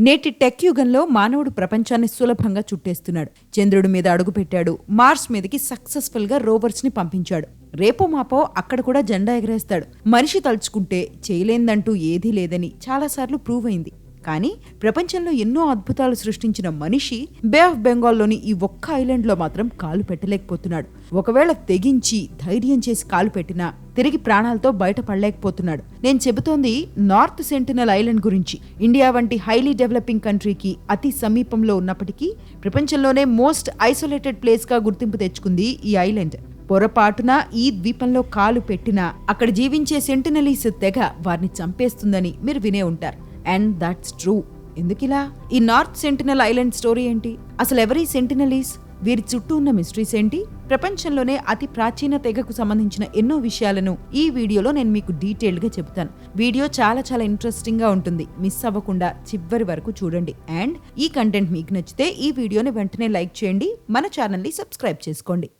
నేటి టెక్ యుగంలో మానవుడు ప్రపంచాన్ని సులభంగా చుట్టేస్తున్నాడు. చంద్రుడి మీద అడుగుపెట్టాడు మార్స్ మీదకి సక్సెస్ఫుల్గా రోవర్స్ని పంపించాడు. రేపో మాపో అక్కడ కూడా జెండా ఎగరేస్తాడు. మనిషి తలుచుకుంటే చేయలేందంటూ ఏదీ లేదని చాలాసార్లు ప్రూవ్ అయింది. కానీ ప్రపంచంలో ఎన్నో అద్భుతాలు సృష్టించిన మనిషి బే ఆఫ్ బెంగాల్లోని ఈ ఒక్క ఐలాండ్లో మాత్రం కాలు పెట్టలేకపోతున్నాడు. ఒకవేళ తెగించి ధైర్యం చేసి కాలు పెట్టినా తిరిగి ప్రాణాలతో బయటపడలేకపోతున్నాడు. నేను చెబుతోంది నార్త్ సెంటినల్ ఐలాండ్ గురించి. ఇండియా వంటి హైలీ డెవలపింగ్ కంట్రీకి అతి సమీపంలో ఉన్నప్పటికీ ప్రపంచంలోనే మోస్ట్ ఐసోలేటెడ్ ప్లేస్గా గుర్తింపు తెచ్చుకుంది ఈ ఐలాండ్. పొరపాటున ఈ ద్వీపంలో కాలు పెట్టినా అక్కడ జీవించే సెంటినలీస్ తెగ వారిని చంపేస్తుందని మీరు వినే ఉంటారు. అండ్ దట్స్ ట్రూ ఎందుకిలా ఈ నార్త్ సెంటినల్ ఐలాండ్ స్టోరీ ఏంటి? అసలు ఎవరి సెంటినలీస్ వీరి చుట్టూ ఉన్న మిస్టరీస్ ఏంటి? ప్రపంచంలోనే అతి ప్రాచీన తెగకు సంబంధించిన ఎన్నో విషయాలను ఈ వీడియోలో నేను మీకు డీటెయిల్డ్గా చెబుతాను. వీడియో చాలా చాలా ఇంట్రెస్టింగ్గా ఉంటుంది. మిస్ అవ్వకుండా చివరి వరకు చూడండి. అండ్ ఈ కంటెంట్ మీకు నచ్చితే ఈ వీడియోని వెంటనే లైక్ చేయండి. మన ఛానల్ని సబ్స్క్రైబ్ చేసుకోండి.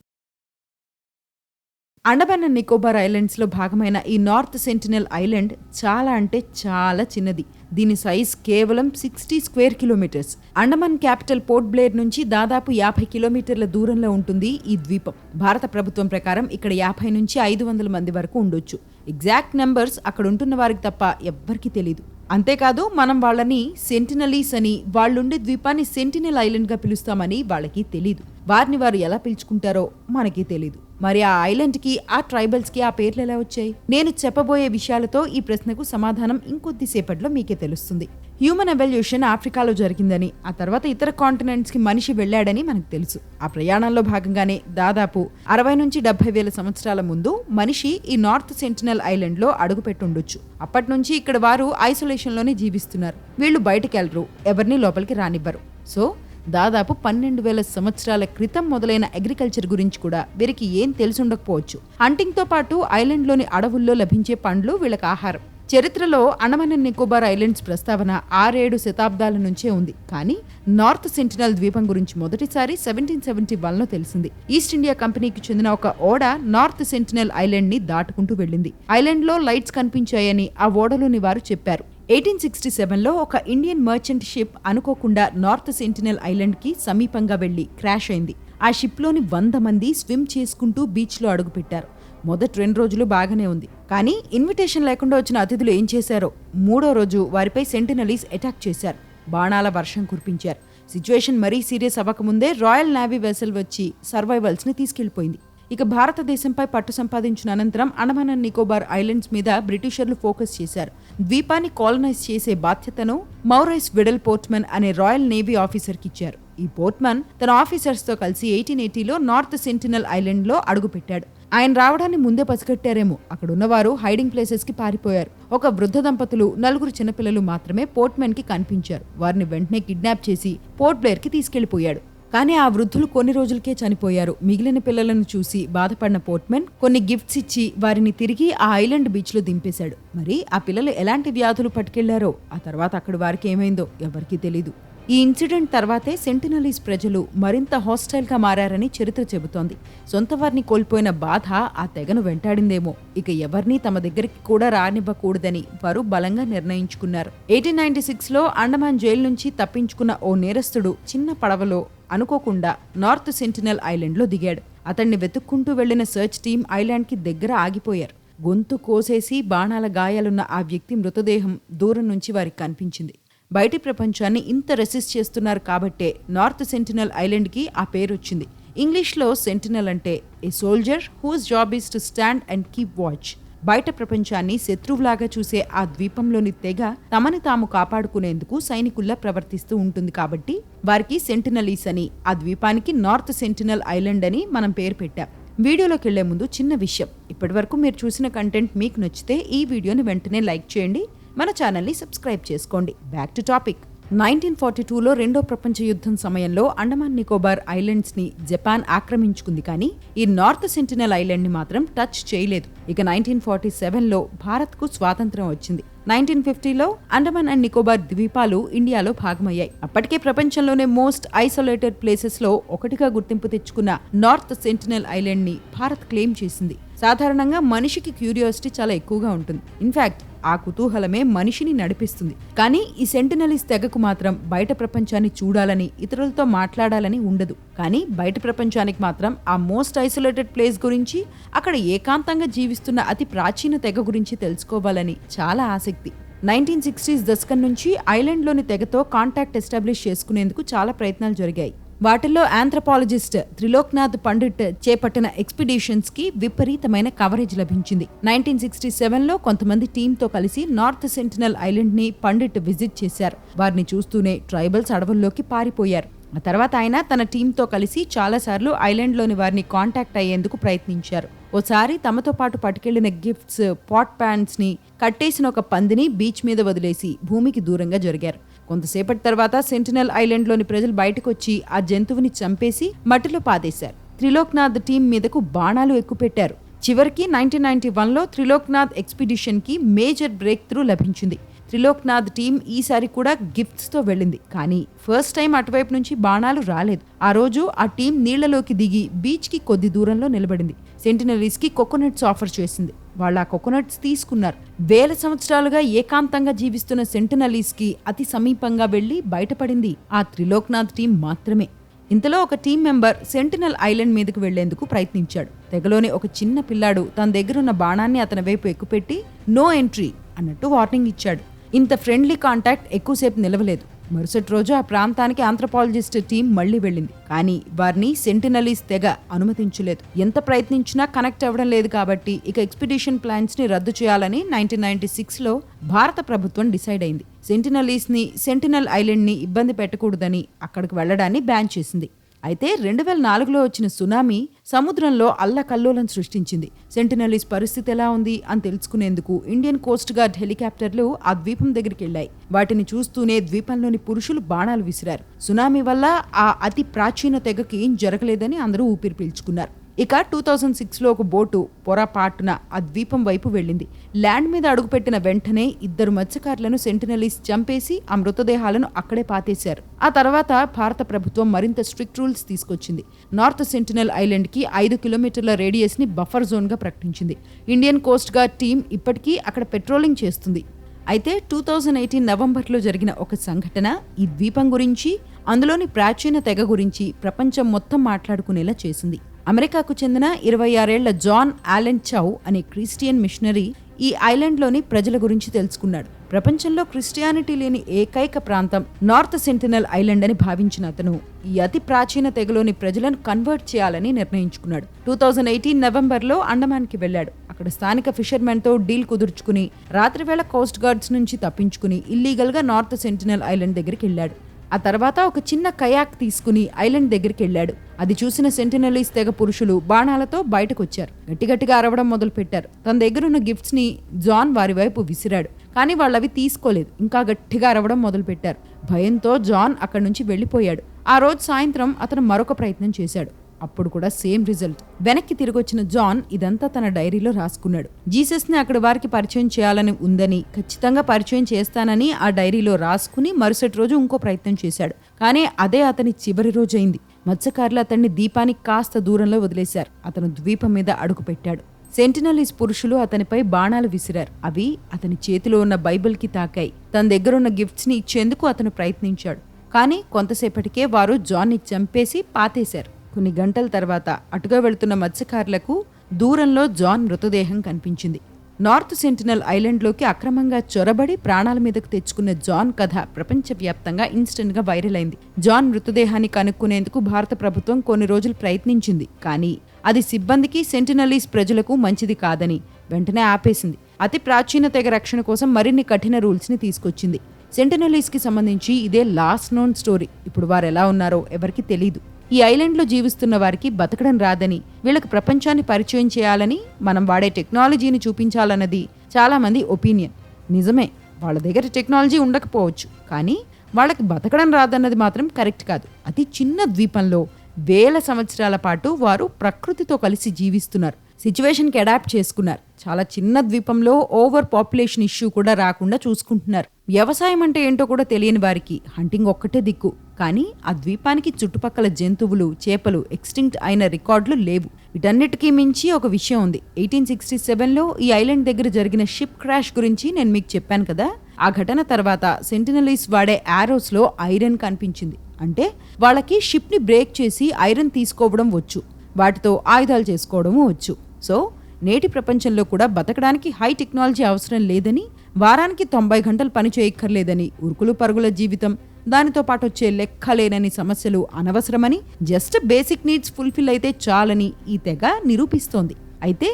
అండమాన్ అండ్ నికోబార్ ఐలాండ్స్లో భాగమైన ఈ నార్త్ సెంటినల్ ఐలాండ్ చాలా అంటే చాలా చిన్నది. దీని సైజ్ కేవలం sixty square kilometres. Andaman capital Port Blair నుంచి దాదాపు యాభై కిలోమీటర్ల దూరంలో ఉంటుంది ఈ ద్వీపం. భారత ప్రభుత్వం ప్రకారం ఇక్కడ యాభై నుంచి ఐదు వందల మంది వరకు ఉండొచ్చు. ఎగ్జాక్ట్ నెంబర్స్ అక్కడ ఉంటున్న వారికి తప్ప ఎవ్వరికీ తెలియదు అంతేకాదు మనం వాళ్ళని సెంటినలీస్ అని వాళ్ళుండే ద్వీపాన్ని సెంటినల్ ఐలాండ్గా పిలుస్తామని వాళ్ళకి తెలీదు. వారిని వారు ఎలా పిలుచుకుంటారో మనకి తెలీదు. మరి ఆ ఐలాండ్కి ఆ ట్రైబల్స్కి ఆ పేర్లు ఎలా వచ్చాయి? నేను చెప్పబోయే విషయాలతో ఈ ప్రశ్నకు సమాధానం ఇంకొద్దిసేపట్లో మీకే తెలుస్తుంది. హ్యూమన్ ఎవల్యూషన్ ఆఫ్రికాలో జరిగిందని ఆ తర్వాత ఇతర కాంటినెంట్స్కి మనిషి వెళ్ళాడని మనకు తెలుసు. ఆ ప్రయాణంలో భాగంగానే దాదాపు అరవై నుంచి డెబ్బై వేల సంవత్సరాల ముందు మనిషి ఈ నార్త్ సెంటినల్ ఐలాండ్లో అడుగుపెట్టుండొచ్చు. అప్పటి నుంచి ఇక్కడ వారు ఐసోలేషన్లోనే జీవిస్తున్నారు. వీళ్ళు బయటకెళ్ళరు ఎవరిని లోపలికి రానివ్వరు. సో దాదాపు పన్నెండు వేల సంవత్సరాల క్రితం మొదలైన అగ్రికల్చర్ గురించి కూడా వీరికి ఏం తెలిసి ఉండకపోవచ్చు హంటింగ్తో పాటు ఐలాండ్లోని అడవుల్లో లభించే పండ్లు వీళ్ళకి ఆహారం. చరిత్రలో అండమాన్ అండ్ నికోబార్ ఐలాండ్స్ ప్రస్తావన ఆరేడు శతాబ్దాల నుంచే ఉంది. కానీ నార్త్ సెంటినల్ ద్వీపం గురించి మొదటిసారి సెవెంటీన్ సెవెంటీ వన్లో తెలిసింది. ఈస్ట్ ఇండియా కంపెనీకి చెందిన ఒక ఓడ నార్త్ సెంటినల్ ఐలాండ్ని దాటుకుంటూ వెళ్ళింది. ఐలాండ్లో లైట్స్ కనిపించాయని ఆ ఓడలోని వారు చెప్పారు. ఎయిటీన్ సిక్స్టీ సెవెన్లో ఒక ఇండియన్ మర్చెంట్ షిప్ అనుకోకుండా నార్త్ సెంటినల్ ఐలాండ్కి సమీపంగా వెళ్ళి క్రాష్ అయింది. ఆ షిప్లోని వంద మంది స్విమ్ చేసుకుంటూ బీచ్లో అడుగుపెట్టారు మొదటి రెండు రోజులు బాగానే ఉంది. కానీ ఇన్విటేషన్ లేకుండా వచ్చిన అతిథులు ఏం చేశారో మూడో రోజు వారిపై సెంటినలీస్ అటాక్ చేశారు. బాణాల వర్షం కురిపించారు. సిచ్యువేషన్ మరీ సీరియస్ అవ్వకముందే రాయల్ నేవీ వెసల్ వచ్చి సర్వైవల్స్ని తీసుకెళ్ళిపోయింది ఇక భారతదేశంపై పట్టు సంపాదించిన అనంతరం అండమాన్ నికోబార్ ఐలాండ్స్ మీద బ్రిటిషర్లు ఫోకస్ చేశారు. ద్వీపాన్ని కాలనైజ్ చేసే బాధ్యతను మౌరైస్ విడల్ పోర్ట్మన్ అనే రాయల్ నేవీ ఆఫీసర్కి ఇచ్చారు. ఈ పోర్ట్మన్ తన ఆఫీసర్స్తో కలిసి ఎయిటీన్ ఎయిటీలో నార్త్ సెంటినల్ ఐలాండ్లో అడుగుపెట్టాడు. ఆయన రావడాన్ని ముందే పసిగట్టారేమో. అక్కడున్నవారు హైడింగ్ ప్లేసెస్కి పారిపోయారు. ఒక వృద్ధ దంపతులు నలుగురు చిన్నపిల్లలు మాత్రమే పోర్ట్మెన్కి కనిపించారు. వారిని వెంటనే కిడ్నాప్ చేసి పోర్ట్ బ్లేర్కి తీసుకెళ్ళిపోయాడు కానీ ఆ వృద్ధులు కొన్ని రోజులకే చనిపోయారు. మిగిలిన పిల్లలను చూసి బాధపడిన పోర్ట్మెన్ కొన్ని గిఫ్ట్స్ ఇచ్చి వారిని తిరిగి ఆ ఐలాండ్ బీచ్లో దింపేశాడు. మరి ఆ పిల్లలు ఎలాంటి వ్యాధులు పట్టుకెళ్ళారో? ఆ తర్వాత అక్కడ వారికి ఏమైందో ఎవరికీ తెలీదు. ఈ ఇన్సిడెంట్ తర్వాతే సెంటినలీస్ ప్రజలు మరింత హాస్టైల్గా మారారని చరిత్ర చెబుతోంది. సొంత వారిని కోల్పోయిన బాధ ఆ తెగను వెంటాడిందేమో. ఇక ఎవరినీ తమ దగ్గరికి కూడా రానివ్వకూడదని వారు బలంగా నిర్ణయించుకున్నారు. ఎయిటీన్ నైన్టీ సిక్స్లో అండమాన్ జైలు నుంచి తప్పించుకున్న ఓ నేరస్తుడు చిన్న పడవలో అనుకోకుండా నార్త్ సెంటినల్ ఐలాండ్లో దిగాడు. అతన్ని వెతుక్కుంటూ వెళ్ళిన సెర్చ్ టీం ఐలాండ్కి దగ్గర ఆగిపోయారు. గొంతు కోసేసి బాణాల గాయాలున్న ఆ వ్యక్తి మృతదేహం దూరం నుంచి వారికి కనిపించింది. బయటి ప్రపంచాన్ని ఇంత రెసిస్ట్ చేస్తున్నారు కాబట్టే నార్త్ సెంటినల్ ఐలాండ్కి ఆ పేరు వచ్చింది. ఇంగ్లీష్లో సెంటినల్ అంటే a soldier whose job is to stand and keep watch. బయట ప్రపంచాన్ని శత్రువులాగా చూసే ఆ ద్వీపంలోని తెగ తమని తాము కాపాడుకునేందుకు సైనికుల్లా ప్రవర్తిస్తూ ఉంటుంది కాబట్టి వారికి సెంటినలీస్ అని ఆ ద్వీపానికి నార్త్ సెంటినల్ ఐలాండ్ అని మనం పేరు పెట్టాం. వీడియోలోకి వెళ్ళే ముందు చిన్న విషయం. ఇప్పటివరకు మీరు చూసిన కంటెంట్ మీకు నచ్చితే ఈ వీడియోని వెంటనే లైక్ చేయండి. మన ఛానల్ని సబ్స్క్రైబ్ చేసుకోండి. Back to topic. Nineteen forty టూలో రెండో ప్రపంచ యుద్ధం సమయంలో అండమాన్ నికోబార్ ఐలాండ్స్ని జపాన్ ఆక్రమించుకుంది కానీ ఈ నార్త్ సెంటినల్ ఐలాండ్ని మాత్రం టచ్ చేయలేదు. ఇక నైన్టీన్ ఫార్టీ సెవెన్లో భారత్కు స్వాతంత్రం వచ్చింది. నైన్టీన్ ఫిఫ్టీలో అండమాన్ అండ్ నికోబార్ ద్వీపాలు ఇండియాలో భాగమయ్యాయి. అప్పటికే ప్రపంచంలోనే మోస్ట్ ఐసోలేటెడ్ ప్లేసెస్లో ఒకటిగా గుర్తింపు తెచ్చుకున్న నార్త్ సెంటినల్ ఐలాండ్ని భారత్ క్లెయిమ్ చేసింది. సాధారణంగా మనిషికి క్యూరియాసిటీ చాలా ఎక్కువగా ఉంటుంది. ఇన్ఫాక్ట్ ఆ కుతూహలమే మనిషిని నడిపిస్తుంది. కానీ ఈ సెంటినలీస్ తెగకు మాత్రం బయట ప్రపంచాన్ని చూడాలని ఇతరులతో మాట్లాడాలని ఉండదు. కానీ బయట ప్రపంచానికి మాత్రం ఆ మోస్ట్ ఐసోలేటెడ్ ప్లేస్ గురించి అక్కడ ఏకాంతంగా జీవిస్తున్న అతి ప్రాచీన తెగ గురించి తెలుసుకోవాలని చాలా ఆసక్తి. నైన్టీన్ సిక్స్టీస్ దశకం నుంచి ఐలాండ్లోని తెగతో కాంటాక్ట్ ఎస్టాబ్లిష్ చేసుకునేందుకు చాలా ప్రయత్నాలు జరిగాయి. వాటిల్లో ఆంథ్రపాలజిస్ట్ త్రిలోక్నాథ్ పండిట్ చేపట్టిన ఎక్స్పిడిషన్స్కి విపరీతమైన కవరేజ్ లభించింది. నైన్టీన్ సిక్స్టీ సెవెన్లో కొంతమంది టీంతో కలిసి నార్త్ సెంటినల్ ఐలాండ్ని పండిట్ విజిట్ చేశారు. వారిని చూస్తూనే ట్రైబల్స్ అడవుల్లోకి పారిపోయారు. ఆ తర్వాత ఆయన తన టీంతో కలిసి చాలాసార్లు ఐలాండ్లోని వారిని కాంటాక్ట్ అయ్యేందుకు ప్రయత్నించారు. ఓసారి తమతో పాటు పట్టుకెళ్ళిన గిఫ్ట్స్ పాట్ ప్యాంట్స్ని కట్టేసిన ఒక పందిని బీచ్ మీద వదిలేసి భూమికి దూరంగా జరిగారు. కొంతసేపటి తర్వాత సెంటినల్ ఐలాండ్లోని ప్రజలు బయటకు వచ్చి ఆ జంతువుని చంపేసి మట్టిలో పాదేశారు. త్రిలోక్నాథ్ టీం మీదకు బాణాలు ఎక్కుపెట్టారు. చివరికి నైన్టీన్ నైన్టీ వన్లో త్రిలోక్నాథ్ ఎక్స్పిడిషన్కి మేజర్ బ్రేక్ త్రూ లభించింది. త్రిలోక్నాథ్ టీం ఈసారి కూడా గిఫ్ట్స్తో వెళ్ళింది. కానీ ఫస్ట్ టైం అటువైపు నుంచి బాణాలు రాలేదు. ఆ రోజు ఆ టీం నీళ్ళలోకి దిగి బీచ్కి కొద్ది దూరంలో నిలబడింది. సెంటినరీస్కి కోకోనట్స్ ఆఫర్ చేసింది. వాళ్ళు ఆ కోకోనట్స్ తీసుకున్నారు. వేల సంవత్సరాలుగా ఏకాంతంగా జీవిస్తున్న సెంటినలీస్కి అతి సమీపంగా వెళ్ళి బయటపడింది. ఆ త్రిలోక్నాథ్ టీం మాత్రమే. ఇంతలో ఒక టీం మెంబర్ సెంటినల్ ఐలాండ్ మీదకు వెళ్ళేందుకు ప్రయత్నించాడు. తెగలోని ఒక చిన్న పిల్లాడు తన దగ్గరున్న బాణాన్ని అతని వైపు ఎక్కుపెట్టి నో ఎంట్రీ అన్నట్టు వార్నింగ్ ఇచ్చాడు. ఇంత ఫ్రెండ్లీ కాంటాక్ట్ ఎక్కువసేపు నిలవలేదు. మరుసటి రోజు ఆ ప్రాంతానికి ఆంథ్రపాలజిస్ట్ టీం మళ్ళీ వెళ్ళింది. కానీ వారిని సెంటినలీస్ తెగ అనుమతించలేదు. ఎంత ప్రయత్నించినా కనెక్ట్ అవ్వడం లేదు కాబట్టి ఇక ఎక్స్పిడిషన్ ప్లాన్స్ని రద్దు చేయాలని నైన్టీన్ నైన్టీ సిక్స్లో భారత ప్రభుత్వం డిసైడ్ అయింది. సెంటినలీస్ని సెంటినల్ ఐలాండ్ని ఇబ్బంది పెట్టకూడదని అక్కడికి వెళ్ళడాన్ని బ్యాన్ చేసింది. అయితే రెండు వేల నాలుగులో వచ్చిన సునామీ సముద్రంలో అల్లకల్లోలం సృష్టించింది. సెంటినలీస్ పరిస్థితి ఎలా ఉంది అని తెలుసుకునేందుకు ఇండియన్ కోస్ట్ గార్డ్ హెలికాప్టర్లు ఆ ద్వీపం దగ్గరికి వెళ్ళాయి వాటిని చూస్తూనే ద్వీపంలోని పురుషులు బాణాలు విసిరారు. సునామీ వల్ల ఆ అతి ప్రాచీన తెగకి ఏం జరగలేదని అందరూ ఊపిరి పీల్చుకున్నారు. ఇక టూ థౌజండ్ సిక్స్లో ఒక బోటు పొరపాటున ఆ ద్వీపం వైపు వెళ్ళింది. ల్యాండ్ మీద అడుగుపెట్టిన వెంటనే ఇద్దరు మత్స్యకారులను సెంటినలీస్ చంపేసి ఆ మృతదేహాలను అక్కడే పాతేశారు. ఆ తర్వాత భారత ప్రభుత్వం మరింత స్ట్రిక్ట్ రూల్స్ తీసుకొచ్చింది. నార్త్ సెంటినల్ ఐలాండ్కి ఐదు కిలోమీటర్ల రేడియస్ని బఫర్ జోన్గా ప్రకటించింది. ఇండియన్ కోస్ట్ గార్డ్ టీం ఇప్పటికీ అక్కడ పెట్రోలింగ్ చేస్తుంది. అయితే టూ థౌజండ్ ఎయిటీన్ నవంబర్లో జరిగిన ఒక సంఘటన ఈ ద్వీపం గురించి అందులోని ప్రాచీన తెగ గురించి ప్రపంచం మొత్తం మాట్లాడుకునేలా చేసింది. అమెరికాకు చెందిన ఇరవై ఆరేళ్ళ జాన్ ఆలెన్ చౌ అనే క్రిస్టియన్ మిషనరీ ఈ ఐలాండ్లోని ప్రజల గురించి తెలుసుకున్నాడు. ప్రపంచంలో క్రిస్టియానిటీ లేని ఏకైక ప్రాంతం నార్త్ సెంటినల్ ఐలాండ్ అని భావించిన అతను ఈ అతి ప్రాచీన తెగలోని ప్రజలను కన్వర్ట్ చేయాలని నిర్ణయించుకున్నాడు. టూ థౌజండ్ ఎయిటీన్ నవంబర్లో అండమాన్కి వెళ్ళాడు. అక్కడ స్థానిక ఫిషర్మెన్తో డీల్ కుదుర్చుకుని రాత్రివేళ కోస్ట్ గార్డ్స్ నుంచి తప్పించుకుని ఇల్లీగల్గా నార్త్ సెంటినల్ ఐలాండ్ దగ్గరికి వెళ్ళాడు. ఆ తర్వాత ఒక చిన్న కయాక్ తీసుకుని ఐలాండ్ దగ్గరికి వెళ్ళాడు. అది చూసిన సెంటినలీస్ తెగ పురుషులు బాణాలతో బయటకు వచ్చారు గట్టిగట్టిగా అరవడం మొదలు పెట్టారు తన దగ్గరున్న గిఫ్ట్స్ని జాన్ వారి వైపు విసిరాడు. కానీ వాళ్ళవి తీసుకోలేదు. ఇంకా గట్టిగా అరవడం మొదలు పెట్టారు భయంతో జాన్ అక్కడి నుంచి వెళ్ళిపోయాడు. ఆ రోజు సాయంత్రం అతను మరొక ప్రయత్నం చేశాడు. అప్పుడు కూడా సేమ్ రిజల్ట్. వెనక్కి తిరిగొచ్చిన జాన్ ఇదంతా తన డైరీలో రాసుకున్నాడు. జీసస్ని అక్కడ వారికి పరిచయం చేయాలని ఉందని ఖచ్చితంగా పరిచయం చేస్తానని ఆ డైరీలో రాసుకుని మరుసటి రోజు ఇంకో ప్రయత్నం చేశాడు. కానీ అదే అతని చివరి రోజైంది మత్స్యకారులు అతన్ని దీపానికి కాస్త దూరంలో వదిలేశారు. అతను ద్వీపం మీద అడుగు పెట్టాడు. సెంటినలీస్ పురుషులు అతనిపై బాణాలు విసిరారు. అవి అతని చేతిలో ఉన్న బైబిల్కి తాకాయి. తన దగ్గరున్న గిఫ్ట్స్ని ఇచ్చేందుకు అతను ప్రయత్నించాడు. కానీ కొంతసేపటికే వారు జాన్ని చంపేసి పాతేశారు. కొన్ని గంటల తర్వాత అటుగా వెళుతున్న మత్స్యకారులకు దూరంలో జాన్ మృతదేహం కనిపించింది. నార్త్ సెంటినల్ ఐలాండ్లోకి అక్రమంగా చొరబడి ప్రాణాల మీదకు తెచ్చుకున్న జాన్ కథ ప్రపంచవ్యాప్తంగా ఇన్స్టెంట్గా వైరల్ అయింది. జాన్ మృతదేహాన్ని కనుక్కునేందుకు భారత ప్రభుత్వం కొన్ని రోజులు ప్రయత్నించింది. కానీ అది సిబ్బందికి సెంటినలీస్ ప్రజలకు మంచిది కాదని వెంటనే ఆపేసింది. అతి ప్రాచీన తెగ రక్షణ కోసం మరిన్ని కఠిన రూల్స్ని తీసుకొచ్చింది. సెంటినలీస్కి సంబంధించి ఇదే లాస్ట్ నోన్ స్టోరీ ఇప్పుడు వారు ఎలా ఉన్నారో ఎవరికి తెలియదు ఈ ఐలాండ్లో జీవిస్తున్న వారికి బతకడం రాదని వీళ్ళకి ప్రపంచాన్ని పరిచయం చేయాలని మనం వాడే టెక్నాలజీని చూపించాలన్నది చాలామంది ఒపీనియన్. నిజమే వాళ్ళ దగ్గర టెక్నాలజీ ఉండకపోవచ్చు కానీ వాళ్ళకి బతకడం రాదన్నది మాత్రం కరెక్ట్ కాదు. అతి చిన్న ద్వీపంలో వేల సంవత్సరాల పాటు వారు ప్రకృతితో కలిసి జీవిస్తున్నారు. సిచ్యువేషన్కి అడాప్ట్ చేసుకున్నారు. చాలా చిన్న ద్వీపంలో ఓవర్ పాపులేషన్ ఇష్యూ కూడా రాకుండా చూసుకుంటున్నారు. వ్యవసాయం అంటే ఏంటో కూడా తెలియని వారికి హంటింగ్ ఒక్కటే దిక్కు. కానీ ఆ ద్వీపానికి చుట్టుపక్కల జంతువులు చేపలు ఎక్స్టింక్ట్ అయిన రికార్డులు లేవు. వీటన్నిటికీ మించి ఒక విషయం ఉంది. ఎయిటీన్ సిక్స్టీ సెవెన్లో ఈ ఐలాండ్ దగ్గర జరిగిన షిప్ క్రాష్ గురించి నేను మీకు చెప్పాను కదా? ఆ ఘటన తర్వాత సెంటినలీస్ వాడే యారోస్లో ఐరన్ కనిపించింది. అంటే వాళ్ళకి షిప్ని బ్రేక్ చేసి ఐరన్ తీసుకోవడం వచ్చు. వాటితో ఆయుధాలు చేసుకోవడము వచ్చు. సో నేటి ప్రపంచంలో కూడా బతకడానికి హై టెక్నాలజీ అవసరం లేదని వారానికి తొంభై గంటలు పని చేయక్కర్లేదని ఉరుకులు పరుగుల జీవితం దానితో పాటు వచ్చే లెక్కలేనని సమస్యలు అనవసరమని జస్ట్ బేసిక్ నీడ్స్ ఫుల్ఫిల్ అయితే చాలని ఈ తెగ నిరూపిస్తోంది. అయితే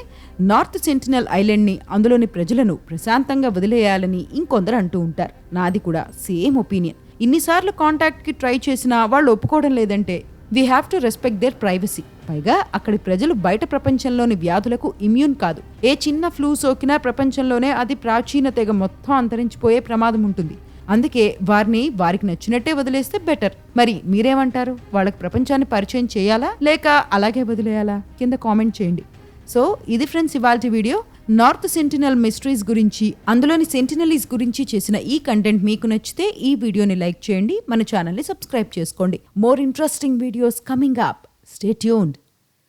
నార్త్ సెంటినల్ ఐలాండ్ని అందులోని ప్రజలను ప్రశాంతంగా వదిలేయాలని ఇంకొందరు అంటూ ఉంటారు. నాది కూడా సేమ్ ఒపీనియన్. ఇన్నిసార్లు కాంటాక్ట్కి ట్రై చేసినా వాళ్ళు ఒప్పుకోవడం లేదంటే we have to respect their privacy. పైగా అక్కడి ప్రజలు బయట ప్రపంచంలోని వ్యాధులకు ఇమ్యూన్ కాదు. ఏ చిన్న ఫ్లూ సోకినా ప్రపంచంలోనే అది ప్రాచీన తెగ మొత్తం అంతరించిపోయే ప్రమాదం ఉంటుంది. అందుకే వారిని వారికి నచ్చినట్టే వదిలేస్తే బెటర్. మరి మీరేమంటారు? వాళ్ళకి ప్రపంచాన్ని పరిచయం చేయాలా? లేక అలాగే వదిలేయాలా? కింద కామెంట్ చేయండి. సో ఇది ఫ్రెండ్స్ ఇవాళ వీడియో. నార్త్ సెంటినల్ మిస్టరీస్ గురించి అందులోని సెంటినలీస్ గురించి చేసిన ఈ కంటెంట్ మీకు నచ్చితే ఈ వీడియోని లైక్ చేయండి. మన ఛానల్ని సబ్స్క్రైబ్ చేసుకోండి. More interesting videos coming up. Stay tuned